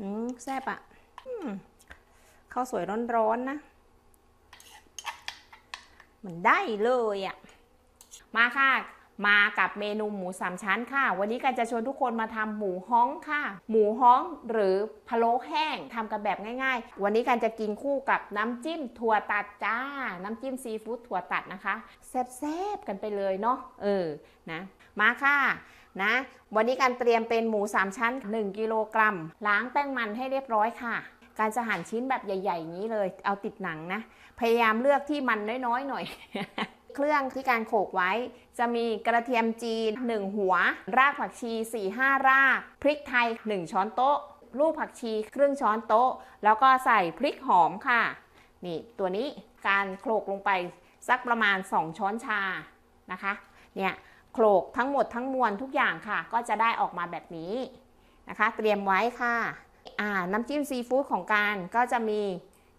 อืมแซ่บอะอืมข้าวสวยร้อนๆนะ มันได้เลยอะ มาค่ะ มากับเมนูหมูสามชั้นค่ะ วันนี้กันจะชวนทุกคนมาทำหมูฮ้องค่ะ หมูฮ้องหรือพะโล้แห้งทำกันแบบง่าย ๆ วันนี้กันจะกินคู่กับน้ำจิ้มถั่วตัดจ้า น้ำจิ้มซีฟู้ดถั่วตัดนะคะแซ่บๆกันไปเลยเนาะเออนะ มาค่ะ นะวันนี้การเตรียมเป็นหมู 3 ชั้น 1 กิโลกรัม ล้างแป้งมันให้เรียบร้อยค่ะ การจะหั่นชิ้นแบบใหญ่ๆอย่างนี้เลย เอาติดหนังนะ พยายามเลือกที่มันน้อยๆหน่อย เครื่องที่การโขลกไว้ จะมีกระเทียมจีน 1 หัว รากผักชี 4-5 ราก พริกไทย 1 ช้อนโต๊ะ ลูกผักชีครึ่งช้อนโต๊ะ แล้วก็ใส่พริกหอมค่ะ นี่ตัวนี้การโขลกลงไปสักประมาณ 2 ช้อนชานะคะ เนี่ย โขลกทั้งหมดทั้งมวลทุกอย่างค่ะ ก็จะได้ออกมาแบบนี้นะคะ เตรียมไว้ค่ะอ่าน้ำจิ้มซีฟู้ดของการก็จะมี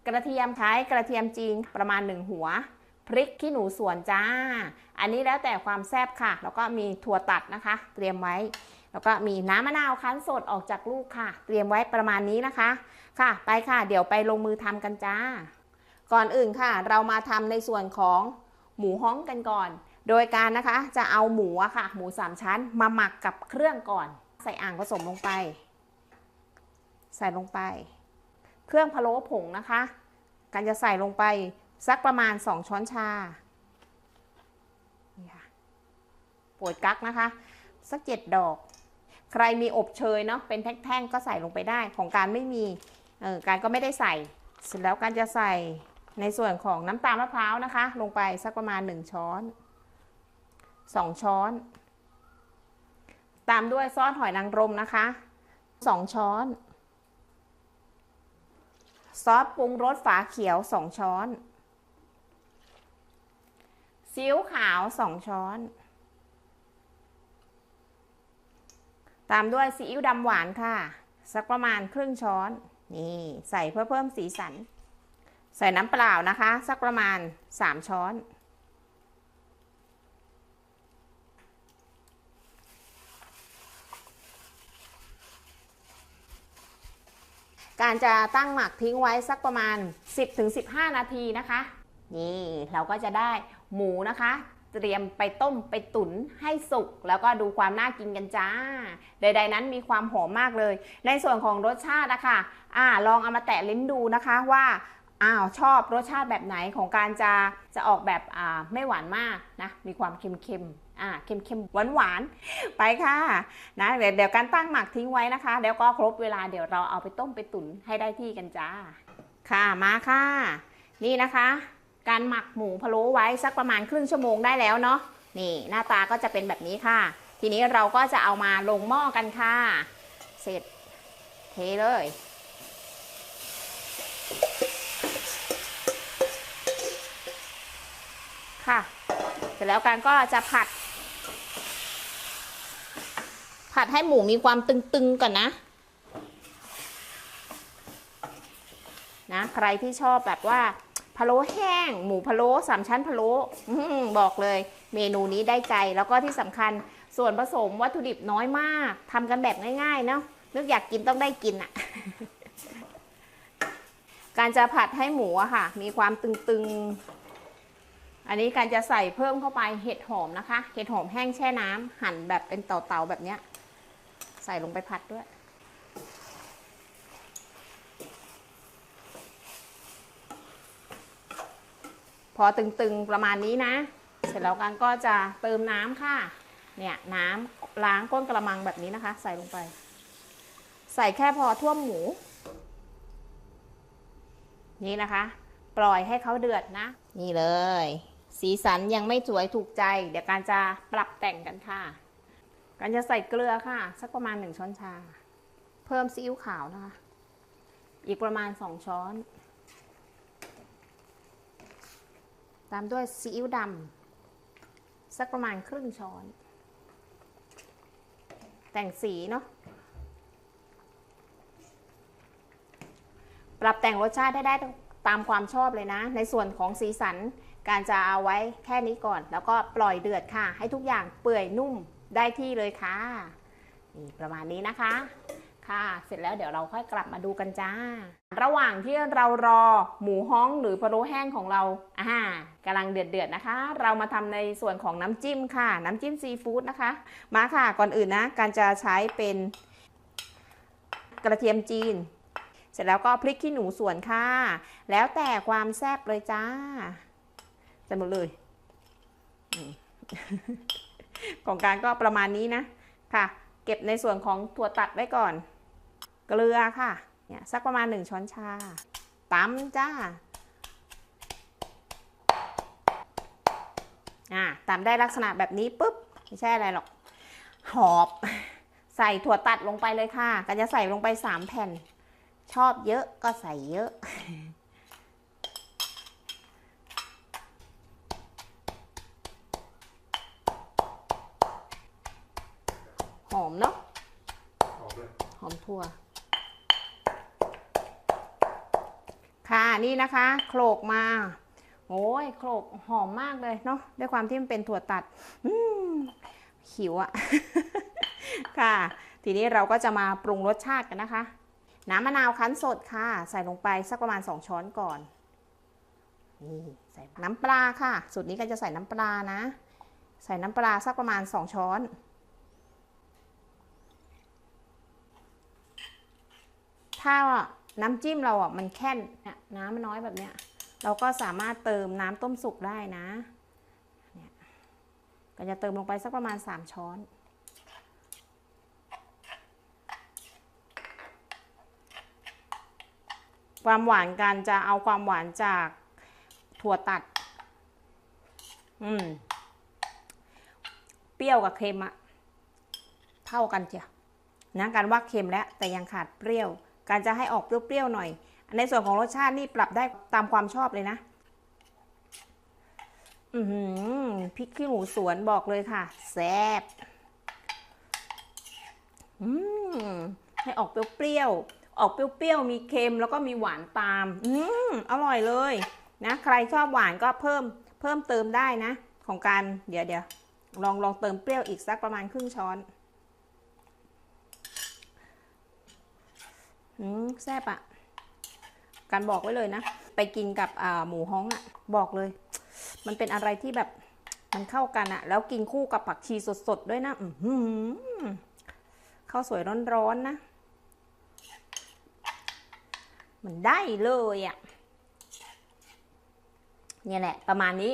กระเทียมไทยกระเทียมจีนประมาณ 1 หัว พริกขี้หนูสวนจ้า อันนี้แล้วแต่ความแซ่บค่ะ แล้วก็มีถั่วตัดนะคะ เตรียมไว้ แล้วก็มีน้ำมะนาวคั้นสดออกจากลูกค่ะ เตรียมไว้ประมาณนี้นะคะ ค่ะ ไปค่ะ เดี๋ยวไปลงมือทำกันจ้า ก่อนอื่นค่ะ เรามาทำในส่วนของหมูฮ้องกันก่อน โดยการนะคะจะเอาหมูอะค่ะ หมูสามชั้นมาหมักกับเครื่องก่อน ใส่อ่างผสมลงไป ใส่ลงไป เครื่องพะโล้ผงนะคะการจะใส่ลงไปสักประมาณ 2 ช้อนชานี่ค่ะโปรดกักนะคะ สักเจ็ดดอก ใครมีอบเชยเนาะเป็นแท่งๆก็ใส่ลงไปได้ของการไม่มีเออการก็ไม่ได้ใส่เสร็จแล้วการจะใส่ในส่วนของน้ำตาลมะพร้าวนะคะ ลงไปสักประมาณ 1 ช้อน 2 ช้อน ตามด้วยซอสหอยนางรมนะคะ 2 ช้อน ซอสปรุงรสฝาเขียว 2 ช้อนซีอิ๊วขาว 2 ช้อน ตามด้วยซีอิ๊วดำหวานค่ะ สักประมาณครึ่งช้อน นี่ใส่เพื่อเพิ่มสีสัน ใส่น้ำเปล่านะคะ สักประมาณ 3 ช้อน การจะตั้งหมักทิ้งไว้สักประมาณ 10-15 นาทีนะคะ นี่เราก็จะได้หมูนะคะ เตรียมไปต้มไปตุ๋นให้สุก แล้วก็ดูความน่ากินกันจ้า ใดๆนั้นมีความหอมมากเลย ในส่วนของรสชาตินะคะอ่าลองเอามาแตะลิ้นดูนะคะว่าอ้าวชอบรสชาติแบบไหนของการจะจะออกแบบอ่าไม่หวานมากนะมีความเค็มๆ อ่าเค็มๆ หวานๆ ไปค่ะนะเดี๋ยวเดี๋ยวการตั้งหมักทิ้งไว้นะคะเดี๋ยวก็ครบเวลาเดี๋ยวเราเอาไปต้มไปตุ๋นให้ได้ที่กันจ้า ค่ะมาค่ะ นี่นะคะ การหมักหมูพะโล้ไว้สักประมาณครึ่งชั่วโมงได้แล้วเนาะนี่หน้าตาก็จะเป็นแบบนี้ค่ะ ทีนี้เราก็จะเอามาลงหม้อกันค่ะ เสร็จเทเลยค่ะ เสร็จแล้วกันก็จะผัด ผัดให้หมูมีความตึงๆก่อนนะ นะ ใครที่ชอบแบบว่าพะโล้แห้ง หมูพะโล้สามชั้นพะโล้บอกเลย เมนูนี้ได้ใจแล้วก็ที่สำคัญส่วนผสมวัตถุดิบน้อยมากทำกันแบบง่ายๆเนาะนึกอยากกินต้องได้กินอะการจะผัดให้หมูอะค่ะ มีความตึงๆ อันนี้การจะใส่เพิ่มเข้าไปเห็ดหอมนะคะ เห็ดหอมแห้งแช่น้ำหั่นแบบเป็นเต่าๆแบบเนี้ย ใส่ลงไปผัดด้วย พอตึงๆประมาณนี้นะ เสร็จแล้วกันก็จะเติมน้ำค่ะ เนี่ยน้ำล้างก้นกระมังแบบนี้นะคะ ใส่ลงไป ใส่แค่พอท่วมหมู นี่นะคะ ปล่อยให้เขาเดือดนะ นี่เลย สีสันยังไม่สวยถูกใจ เดี๋ยวการจะปรับแต่งกันค่ะ การจะใส่เกลือค่ะ สักประมาณหนึ่งช้อนชา เพิ่มซีอิ๊วขาวนะคะ อีกประมาณสองช้อน ตามด้วยซีอิ๊วดำสักประมาณครึ่งช้อน แต่งสีเนาะปรับแต่งรสชาติให้ได้ตามความชอบเลยนะ ในส่วนของสีสันการจะเอาไว้แค่นี้ก่อน แล้วก็ปล่อยเดือดค่ะ ให้ทุกอย่างเปื่อยนุ่ม ได้ที่เลยค่ะ นี่ประมาณนี้นะคะ ค่ะ เสร็จแล้วเดี๋ยวเราค่อยกลับมาดูกันจ้า ระหว่างที่เรารอหมูฮ้องหรือพะโล้แห้งของเรา อ่ากำลังเดือดๆนะคะ เรามาทำในส่วนของน้ำจิ้มค่ะ น้ำจิ้มซีฟู้ดนะคะ มาค่ะ ก่อนอื่นนะ การจะใช้เป็นกระเทียมจีน เสร็จแล้วก็พริกขี้หนูส่วนค่ะ แล้วแต่ความแซ่บเลยจ้าใส่หมดเลย ของการก็ประมาณนี้นะค่ะ เก็บในส่วนของถั่วตัดไว้ก่อน เกลือค่ะเนี่ยสักประมาณ 1 ช้อนชาตำจ้าอ่าตำได้ลักษณะแบบนี้ปุ๊บไม่ใช่อะไรหรอก หอบใส่ถั่วตัดลงไปเลยค่ะกันจะใส่ลงไป 3 แผ่น ชอบเยอะก็ใส่เยอะ มเนาะหอมเลยหอมถั่ว ค่ะนี่นะคะโขลกมาโอ้ยโขลกหอมมากเลยเนาะด้วยความที่มันเป็นถั่วตัดหิวอะค่ะ ทีนี้เราก็จะมาปรุงรสชาติกันนะคะ น้ำมะนาวคั้นสดค่ะ ใส่ลงไปสักประมาณ 2 ช้อนก่อนนี่ใส่น้ำปลาค่ะ สูตรนี้ก็จะใส่น้ำปลานะ ใส่น้ำปลาสักประมาณ 2 ช้อน ถ้าน้ำจิ้มเราอะมันแค่นน้ำมันน้อยแบบเนี้ย เราก็สามารถเติมน้ำต้มสุกได้นะเนี่ยก็จะเติมลงไปสักประมาณ 3 ช้อน ความหวานกันจะเอาความหวานจากถั่วตัด อืม เปรี้ยวกับเค็มอะเท่ากันเจียนะการว่าเค็มแล้วแต่ยังขาดเปรี้ยว การจะให้ออกเปรี้ยวๆหน่อย ในส่วนของรสชาตินี่ปรับได้ตามความชอบเลยนะ อือหือพริกขี้หนูสวนบอกเลยค่ะ แซ่บอืมให้ออกเปรี้ยวๆ ออกเปรี้ยวๆ มีเค็มแล้วก็มีหวานตาม อืมอร่อยเลยนะ ใครชอบหวานก็เพิ่มเพิ่มเติมได้นะ ของการเดี๋ยวเดี๋ยวลองลองเติมเปรี้ยวอีกสักประมาณครึ่งช้อน อืมแซ่บอะการบอกไว้เลยนะ ไปกินกับหมูฮ้องอะบอกเลย มันเป็นอะไรที่แบบมันเข้ากันอะแล้วกินคู่กับผักชีสดๆด้วยนะอืข้าวสวยร้อนๆนะ มันได้เลยอะเนี่ยแหละ ประมาณนี้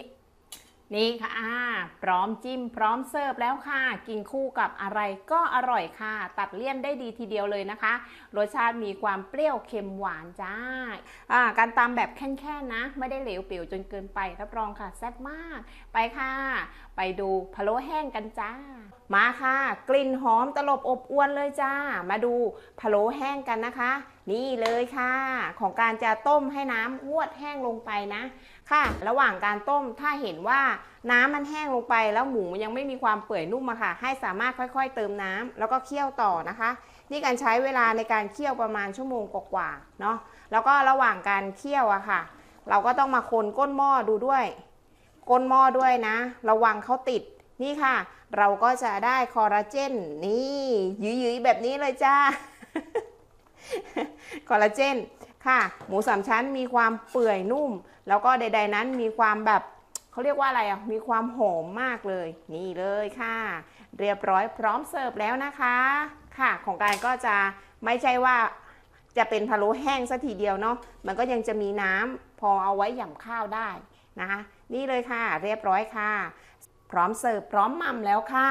นี่ค่ะอ่าพร้อมจิ้ม พร้อมเสิร์ฟแล้วค่ะ กินคู่กับอะไรก็อร่อยค่ะ ตัดเลี่ยนได้ดีทีเดียวเลยนะคะ รสชาติมีความเปรี้ยวเค็มหวานจ้าอ่าการตำแบบแค่ๆนะ ไม่ได้เหลวเปียวจนเกินไปรับรองค่ะแซ่บมาก ไปค่ะ ไปดูพะโล้แห้งกันจ้า มาค่ะ กลิ่นหอมตลบอบอวนเลยจ้า มาดูพะโล้แห้งกันนะคะ นี่เลยค่ะ ของการจะต้มให้น้ำงวดแห้งลงไปนะค่ะ ระหว่างการต้มถ้าเห็นว่าน้ำมันแห้งลงไป แล้วหมูยังไม่มีความเปื่อยนุ่มอะค่ะ ให้สามารถค่อยๆ เติมน้ำแล้วก็เคี่ยวต่อนะคะ นี่การใช้เวลาในการเคี่ยวประมาณชั่วโมงกว่าๆเนาะแล้วก็ระหว่างการเคี่ยวอะค่ะ เราก็ต้องมาคนก้นหม้อดูด้วย ก้นหม้อด้วยนะ ระวังเขาติดนี่ค่ะ เราก็จะได้คอลลาเจนนี่ยืยๆแบบนี้เลยจ้า คอลลาเจนค่ะหมูสามชั้นมีความเปื่อยนุ่ม แล้วก็ใด ๆ นั้นมีความแบบเขาเรียกว่าอะไรอะมีความหอมมากเลย นี่เลยค่ะ เรียบร้อยพร้อมเสิร์ฟแล้วนะคะค่ะ ของการก็จะไม่ใช่ว่าจะเป็นพะโล้แห้งซะทีเดียวเนาะมันก็ยังจะมีน้ำพอเอาไว้หย่ำข้าวได้นะคะนี่เลยค่ะ เรียบร้อยค่ะ พร้อมเสิร์ฟพร้อมหม่ำแล้วค่ะ